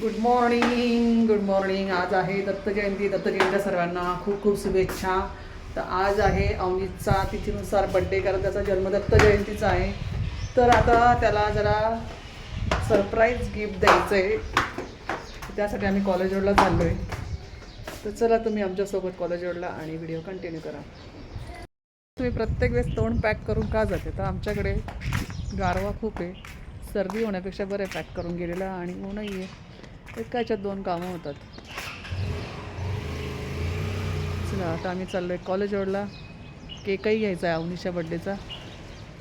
Good morning good morning आज आहे दत्त जयंती दत्त सर्वांना खूप खूप शुभेच्छा. तर आज आहे अवनीतचा तिथीनुसार बड्डे कारण त्याचा जन्म दत्त जयंतीचा आहे. तर आता त्याला जरा सरप्राईज गिफ्ट द्यायचं आहे त्यासाठी आम्ही कॉलेज रोडला चाललो आहे तर चला तुम्ही आमच्यासोबत कॉलेज रोडला आणि व्हिडिओ कंटिन्यू करा. तुम्ही प्रत्येक वेळेस तोंड पॅक करून का जाते? तर आमच्याकडे गारवा खूप आहे. सर्दी होण्यापेक्षा बरं आहे पॅक करून गेलेला आणि ऊनही आहे. एकाच्यात दोन कामं होतात. चला आता आम्ही चाललो आहे कॉलेज रोडला केकही घ्यायचा आहे अवनीशा बड्डेचा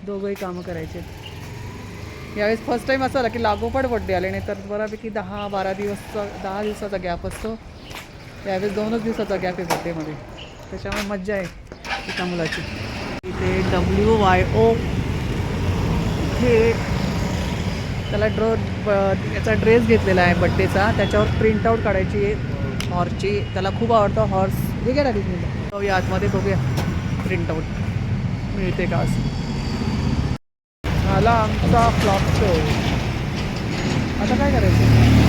दोघंही कामं करायचे. यावेळेस फर्स्ट टाईम असं आला की लागोपाठ बड्डे आले नाही तर बऱ्यापैकी दहा बारा दिवसचा दहा दिवसाचा गॅप असतो. यावेळेस दोनच दिवसाचा गॅप आहे बड्डेमध्ये त्याच्यामुळे मज्जा आहे एका मुलाची. इथे डब्ल्यू वाय ओ हे त्याला ड्रो प याचा ड्रेस घेतलेला आहे बड्डेचा. त्याच्यावर प्रिंट आऊट काढायची हॉर्सची. त्याला खूप आवडतं हॉर्स. हे घ्या लागेल मी हो, जाऊया आतमध्ये बघूया. प्रिंट आऊट मिळते का असं? झाला आमचा फ्लॉप शो आता काय करायचं?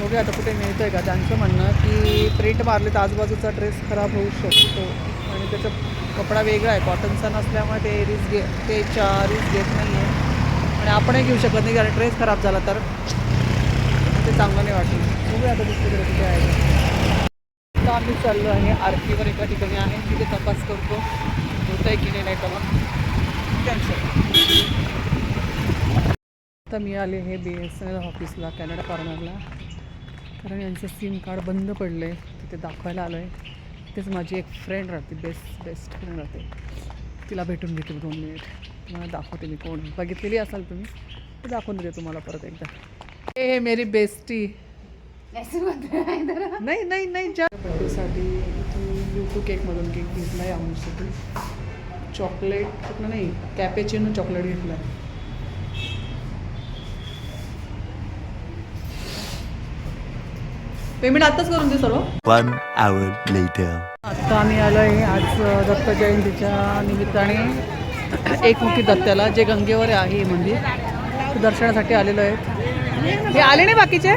बघूया आता कुठे मिळतं आहे का? त्यांचं म्हणणं की प्रिंट मारले तर आजूबाजूचा ड्रेस खराब होऊ शकतो. आणि त्याचा कपडा वेगळा आहे. कॉटनचा नसल्यामुळे ते रिस्क घे ते चार रिस्क घेत नाही आहे आणि आपणही घेऊ शकत नाही कारण ड्रेस खराब झाला तर. ते चांगलं नाही वाटलं बघूया आता दुसरीकडे कुठे आहे. तर आम्ही चाललो आहे आरतीवर एका ठिकाणी आहे तिथे तपास करतो. होत आहे की नाही नाही मग कॅन्सल आता मी आले हे बी एस एन एल ऑफिसला कॅनडा कॉर्नरला कारण यांचं सिम कार्ड बंद पडलं आहे तिथे दाखवायला आलो आहे तिथेच माझी एक फ्रेंड राहते बेस्ट बेस्ट फ्रेंड राहते. तिला भेटून घेते दोन मिनिट दाखवते मी कोण. बघितलेली असाल तुम्ही ते दाखवून देते तुम्हाला परत एकदा. हे हे मेरी बेस्टी. नाही नाही नाही ज्या इथून युटू केकमधून केक घेतला आहे आमच्यासाठी चॉकलेट कुठलं नाही कॅपेचिनो चॉकलेट घेतलं आहे पेमेंट आत्ताच करून दे सर्व. One hour later. आत्ता आम्ही आलो आहे आज दत्त जयंतीच्या निमित्ताने. एकमुखी दत्ताला जे गंगेवर आहे मंदिर. ते दर्शनासाठी आलेलो आहेत हे आले नाही बाकीचे?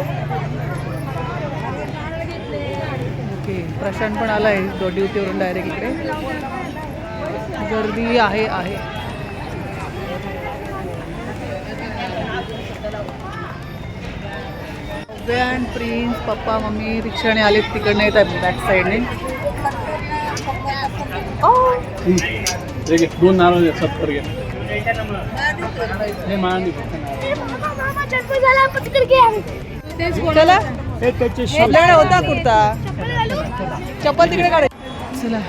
ओके प्रशांत पण आला आहे ड्युटीवरून डायरेक्ट इकडे. गर्दी आहे आहे. अँड प्रिन्स पप्पा मम्मी रिक्षाने आलेत तिकडनं येत आहेत बॅक साईडने देखिए दोन नारळ सत्तर हे चला आपल्याकडे होता कुर्ता. चप्पल तिकडे काढ. चला.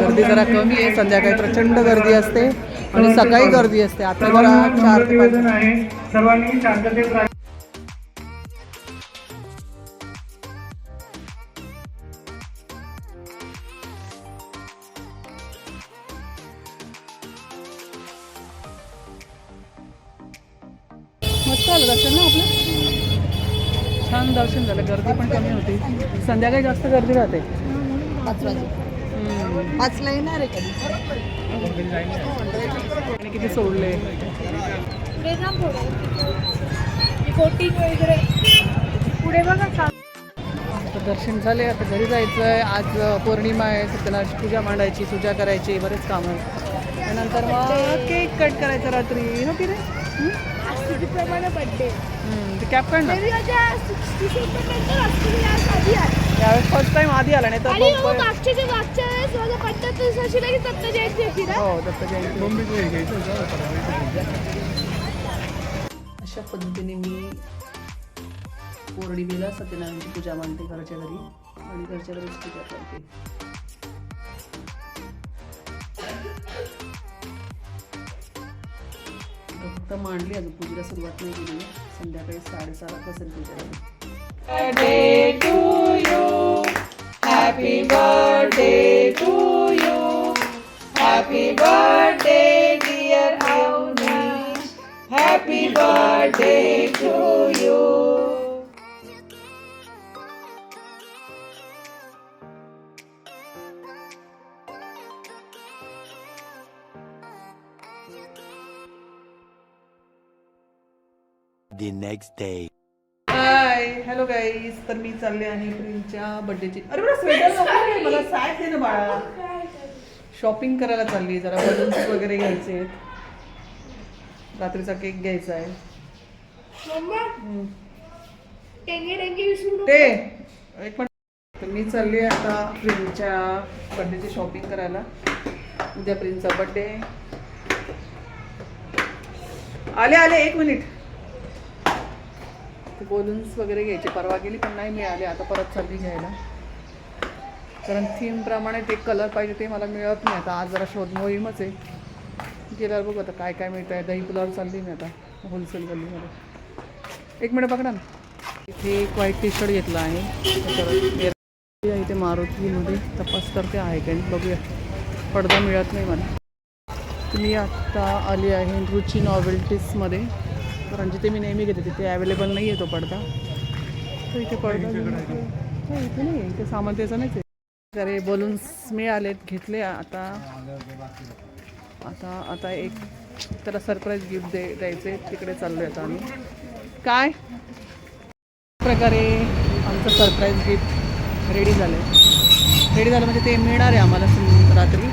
गर्दी जरा कमी आहे संध्याकाळी प्रचंड गर्दी असते आणि सकाळी गर्दी असते. आता जरा चार ते पाच मस्त आलं दर्शन ना आपलं? छान दर्शन झालं गर्दी पण कमी होती. संध्याकाळी जास्त गर्दी राहते. पाच वाजे. हम्म. पाचला येणार आहे कधी? किती सोडले. वगैरे. पुढे बघा दर्शन झाले आता घरी जायचं आहे आज पौर्णिमा आहे सत्यनारायणची पूजा मांडायची पूजा करायची बरेच कामं. त्यानंतर मग केक कट करायचा रात्री. हो की रे. बड्डे ते कॅप काढ ना. सिक्स्टी सेवन नंतर असतील आज आधी आली. यावेळेस फर्स्ट टाइम आधी आला नाही तर आणि मग हो, प- मागच्या जे मागच्या वेळेस माझा पट्टा दिवसाची लगेच दत्त जयंती होती ना. हो दत्त जयंती अशा पद्धतीने मी सत्यनारायणची पूजा मांडते घरच्या घरी आणि घरच्या घरीच पूजा करते. आता फक्त मांडली अजून पूजेला सुरुवात नाही केली. संध्याकाळी साडेसहाला असेल पूजा birthday to you happy birthday to The next day. Hi hello guys तर मी चालले आहे प्रिन्सच्या बर्थडेची अरे मला स्वेटर नको रे, मला सॅक दे ना बाळा. शॉपिंग करायला चालली जरा बलून्स वगैरे घ्यायचे रात्रीचा केक घ्यायचा आहे. मम्मा हम्म. टेंगे टेंगे विसरू नको. ते एक मिनिट. तर मी चालली आहे आता प्रिन्सच्या बर्थडेची शॉपिंग करायला. उद्या प्रिन्सचा बर्थडे आले आले एक मिनिट. ते बलून्स वगैरे घ्यायचे. परवा गेली पण नाही मिळाले. आता परत चालली घ्यायला. कारण थीमप्रमाणे ते कलर पाहिजे ते मला मिळत नाही. आता आज जरा शोध मोहीमच आहे. गेल्यावर बघू आता काय काय मिळतं आहे दही पुलावर चालली मी आता. होलसेल गल्लीमध्ये एक मिनिट बघा ना. इथे एक व्हाईट टी शर्ट घेतला आहे. इथे मारुतीमध्ये तपास करते आहे काय बघूया. पडदा मिळत नाही मला. मी आत्ता आली आहे रुची नॉवेल्टीजमध्ये कारण जिथे मी नेहमी घेते तिथे अवेलेबल नाही आहे तो पडदा. तर इथे पडदा नाही, इथे नाही इथे सामान त्याचं नाहीच आहे. तर बलून्स मिळालेत घेतले आता. आता आता एक त्याला सरप्राईज गिफ्ट दे द्यायचे. तिकडे चाललो आहे आता आम्ही. काय? प्रकारे आमचं सरप्राईज गिफ्ट रेडी झालं आहे रेडी झालं म्हणजे ते मिळणार आहे आम्हाला रात्री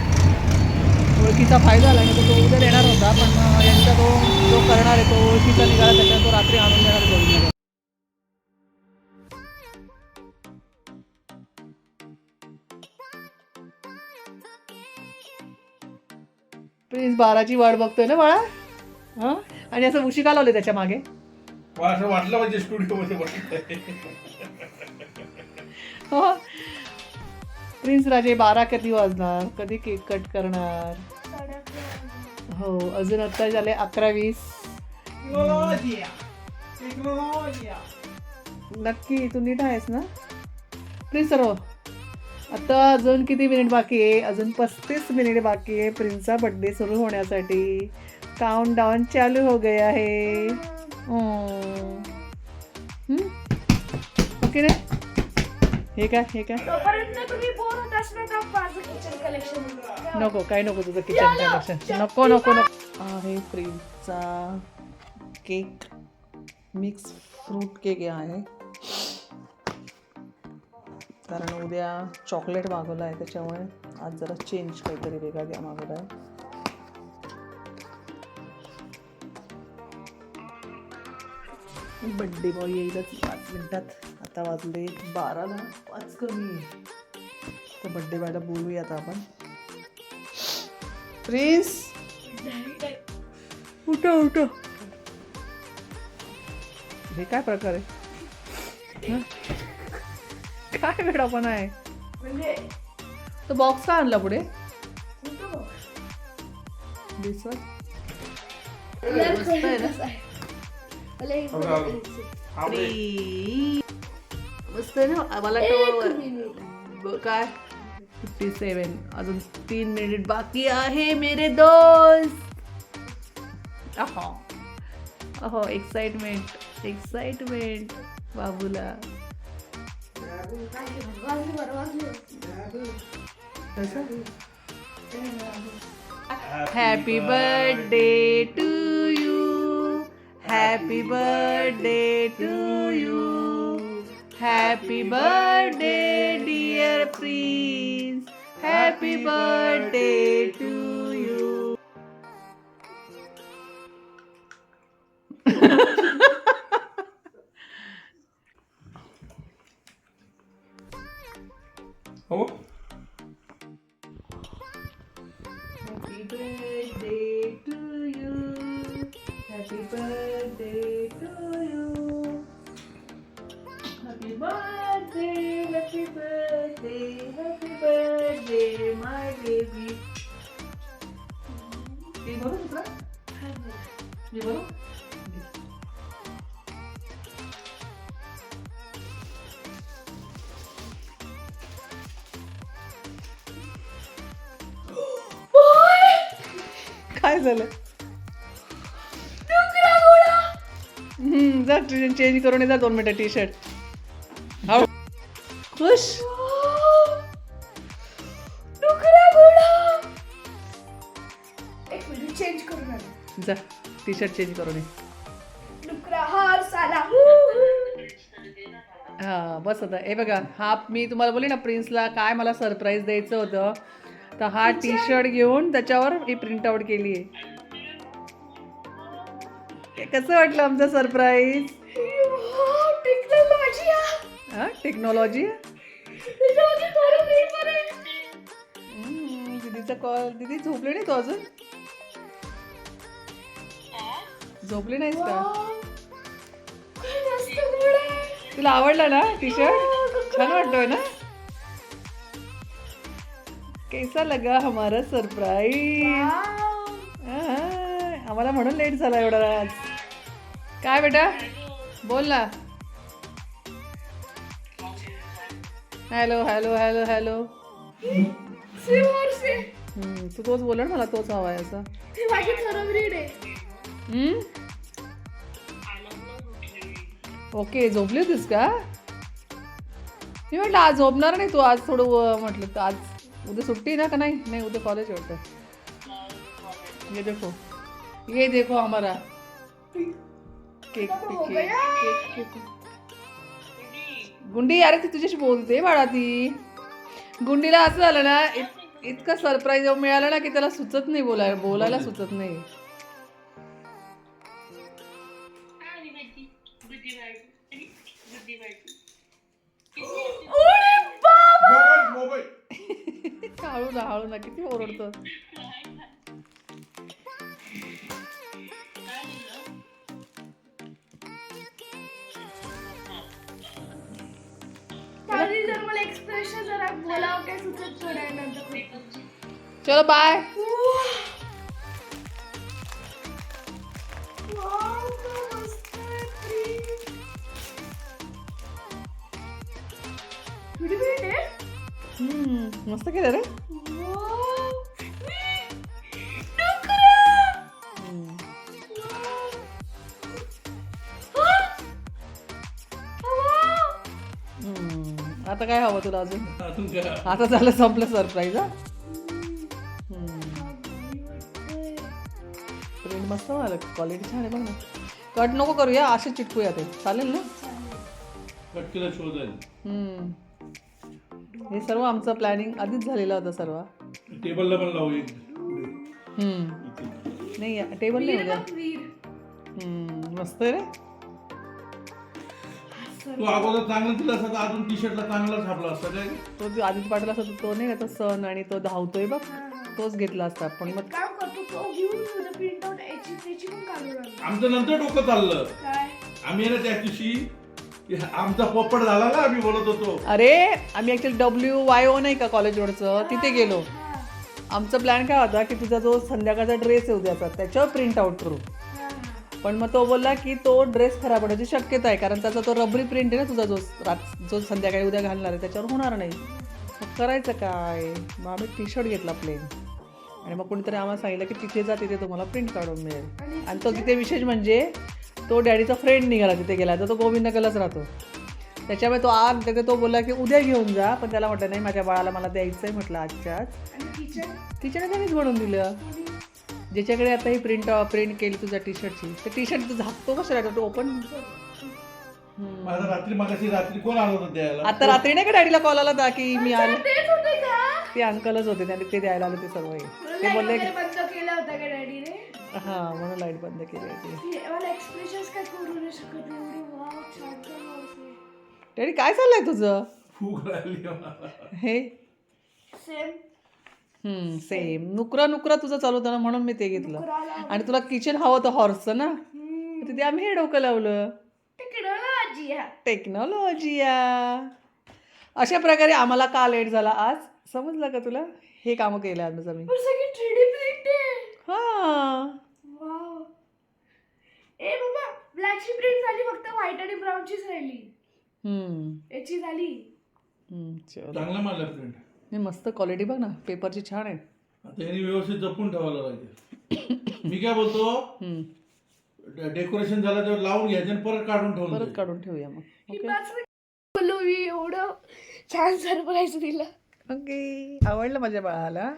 ओळखीचा फायदा झाला नाही तर तो उद्या देणार होता पण यांचा तो जो करणार आहे तो ओळखीचा निघाला त्याच्यात तो रात्री आणून देणार बघून प्लीज बाराची वाट बघतोय ना बाळा? हां? आणि असं उशी का लावले त्याच्यामागे. असं वाटलं म्हणजे स्टुडिओ मध्ये. हो. प्रिन्स राजे बारा कधी वाजणार? कधी केक कट करणार? हो अजून आता झाले अकरा वीस नक्की तू नीट आहेस ना? प्रिन्स सर आता अजून किती मिनिट बाकी आहे? अजून पस्तीस मिनिट बाकी आहे प्रिन्सचा बर्थडे सुरू होण्यासाठी. काउंट डाऊन चालू हो गया है ओके रे हे काय हे काय? तोपर्यंत तुम्ही बोर होत असणार का? माझं किचन कलेक्शन नको काय नको तुझं किचन कलेक्शन नको नको नको. आहे फ्रीजचा केक. मिक्स फ्रूट केक आहे. कारण उद्या चॉकलेट मागवलं आहे त्याच्यामुळे आज जरा चेंज काहीतरी वेगळा घ्या मागवला आहे. बड्डे बॉय येईलच पाच मिनिटात. आता वाजले बाराला पाच कमी. आहे तर बड्डे बॉयला बोलूया आता आपण. प्रिन्स उठ उठ. हे काय प्रकार आहे? काय वेळापणा आहे? म्हणजे? तो बॉक्स का आणला पुढे? दिसत? ना? मला तो काय? फिफ्टी सेवन अजून तीन मिनिट बाकी आहे मेरे दोस्त. अहो. अहो excitement excitement बाबूला. Happy birthday to you happy birthday to you happy birthday dear Prince happy birthday to हे काय झालं? हम्म, जा चेंज करून जा दोन मिनिटं टी शर्ट जा टी शर्ट चेंज करून हा बस आता. हे बघा हा मी तुम्हाला बोलले ना प्रिन्सला काय मला सरप्राईज द्यायचं होतं. तर हा टी शर्ट घेऊन त्याच्यावर ही प्रिंट आउट केली आहे. कसं वाटलं आमचं सरप्राईज टेक्नॉलॉजी हा टेक्नॉलॉजी मी. दीदीचा कॉल दीदी झोपली नाही तो अजून? झोपली नाहीस का. तुला आवडला ना टी शर्ट छान वाटतोय ना? कैसा लगा हमारा सरप्राईज. आम्हाला म्हणून लेट झाला एवढा आज काय बेटा? बोल ना. Hello hello hello hello. तू तोच बोल ना मला तोच हवा आहे असं. ओके झोपली होतीस का? मी म्हटलं आज झोपणार नाही तू आज थोडं म्हटलं तर आज उद्या सुट्टी ना का नाही? नाही उद्या कॉलेज वाटतं. ये देखो ये देखो हमारा केक केक केक केक गुंडी अरे ती तुझ्याशी बोलते बाळा ती. गुंडीला असं झालं ना इत- इतकं सरप्राईज मिळालं ना की त्याला सुचत नाही बोलायला बोलायला सुचत नाही. हळू ना हळू ना किती ओरडतो त्यावेळी जर मला एक्सप्रेशन जरा बोलावं काय सुचत थोड्या नंतर चलो बाय मस्त केलं रे. आता काय हवं तुला अजून? आता झालं संपलं सरप्राईज हा? प्रिंट मस्त मला क्वालिटी छान आहे बघ ना. कट नको करूया असे चिटकूया ते. चालेल ना. हे सर्व आमचं प्लॅनिंग आधीच झालेलं होतं सर्व. टेबलला पण लावू एक हम्म. नाही टेबल नाही मस्त आहे रे. तू अगोदर चांगलं दिलं असतं तर अजून टी शर्टला चांगला छापला असता काय तो जो आदित्य पाटील असतो तो नाही का तो सण आणि तो धावतोय बघ तोच घेतला असता. पण मग काम करतो तो घेऊन प्रिंट आउट याची त्याची पण काढून आणतो. आमचं नंतर डोकं चाललं. काय? आम्ही आहे ना त्या दिवशी की आमचा पोपट झाला ना आम्ही बोलत होतो. अरे आम्ही ॲक्च्युली डब्ल्यू वाय ओ नाही का कॉलेजवरचं तिथे गेलो. आमचा प्लॅन काय होता की तुझा जो संध्याकाळचा ड्रेस आहे उद्याचा त्याच्यावर प्रिंट आउट करू. पण मग तो बोलला की तो ड्रेस खराब होण्याची शक्यता आहे कारण त्याचा तो रबरी प्रिंट आहे ना तुझा जो रात जो संध्याकाळी उद्या घालणार आहे त्याच्यावर होणार नाही. मग करायचं काय? मग आम्ही टी शर्ट घेतला प्लेन आणि मग कोणीतरी आम्हाला सांगितलं की तिथे जा तिथे तुम्हाला प्रिंट काढून मिळेल. आणि तो तिथे विशेष म्हणजे तो डॅडीचा फ्रेंड निघाला तिथे गेला. तर तो गोविंदकलाच राहतो. त्याच्यामुळे तो आज तिथे तो बोलला की उद्या घेऊन जा पण त्याला म्हटलं नाही माझ्या बाळाला मला द्यायचं आहे म्हटलं आजच्या आज आणि किचन तिच्याने त्यांनीच बनवून दिलं. ज्याच्याकडे आता ही प्रिंट प्रिंट केली तुझ्या टी शर्टची तर टी शर्ट झाकतो कसं राहतो तो ओपन माझा रात्री मागाशी रात्री कोण आलं होतं द्यायला? आता रात्री नाही का डॅडीला कॉल आला होता की मी आले तेच होते का? ते अंकलच होते त्यांनी ते द्यायला आले ते सर्व हे. ते बोलले वगैरे बंद केला होता का डॅडीने हा म्हणून लाइट बंद केली होती. मला काय करू नाही शकत एवढी वाव छान छान मावशी डॅडी काय चाललंय तुझं? फूक राहिली मला. हे? सेम सेम नुकरा नुकरा तुझं चालू होतं ना म्हणून मी ते घेतलं. आणि तुला किचन हवं होतं हॉर्सचं ना? तिथे आम्ही हे डोकं लावलं. टेक्नॉलॉजी टेक्नॉलॉजी या अशा प्रकारे आम्हाला का लेट झाला आज? समजलं का तुला? हे कामं केलं आज आम्ही. प्रिंट हां. वाव ए बाबा ब्लॅकची प्रिंट झाली फक्त व्हाईट आणि ब्राऊनचीच राहिली. हम्म, याची झाली. चांगला माझा फ्रेंड नाही मस्त क्वालिटी बघ ना पेपरची छान आहे. आता यांनी व्यवस्थित जपून ठेवायला पाहिजे. मी काय बोलतो हम्म, डेकोरेशन झालं तेव्हा लावून घ्यायचं आणि परत काढून ठेवून परत. काढून ठेवूया मग. बोलू मी एवढं छान सरप्राईज दिलं. ओके आवडलं माझ्या बाळाला?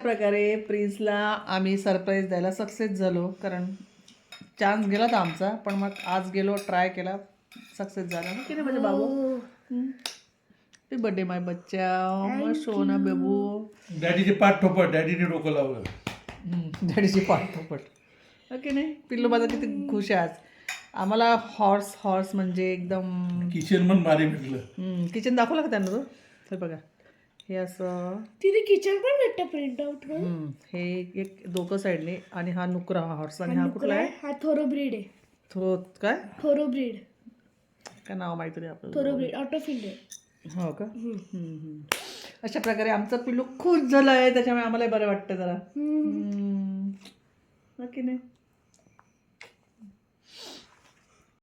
प्रकारे प्रिन्सला आम्ही सरप्राईज द्यायला सक्सेस झालो कारण चान्स गेला तर आमचा पण मग आज गेलो ट्राय केला सक्सेस झाला. ना की नाही माझ्या बाबू? ते बर्थडे माय बच्चा मग सोना बेबू. डॅडीचे पाठ ठोपट डॅडीने डोकं लावलं. डॅडीची पाठ थोपट. ओके नाही? पिल्लू माझा किती खुश आहे आज. आम्हाला हॉर्स हॉर्स म्हणजे एकदम किचन पण भारी भेटलं. किचन दाखवलं का त्यांना तो? हे बघा. हे असं. तिथे किचन पण भेटतं प्रिंट आउट हम्म, हे एक दोघं साईडने आणि हा नुकरा हा हॉर्स आणि हा कुठला आहे? हा थोरो ब्रीड आहे. थ्रो काय? थोरो ब्रीड काय नाव माहिती नाही ऑफ इंडिया हो का. अशा प्रकारे आमचा पिल्लू खुश झाला आहे त्याच्यामुळे आम्हाला बरं वाटतं जरा. हम्म. हो नाही?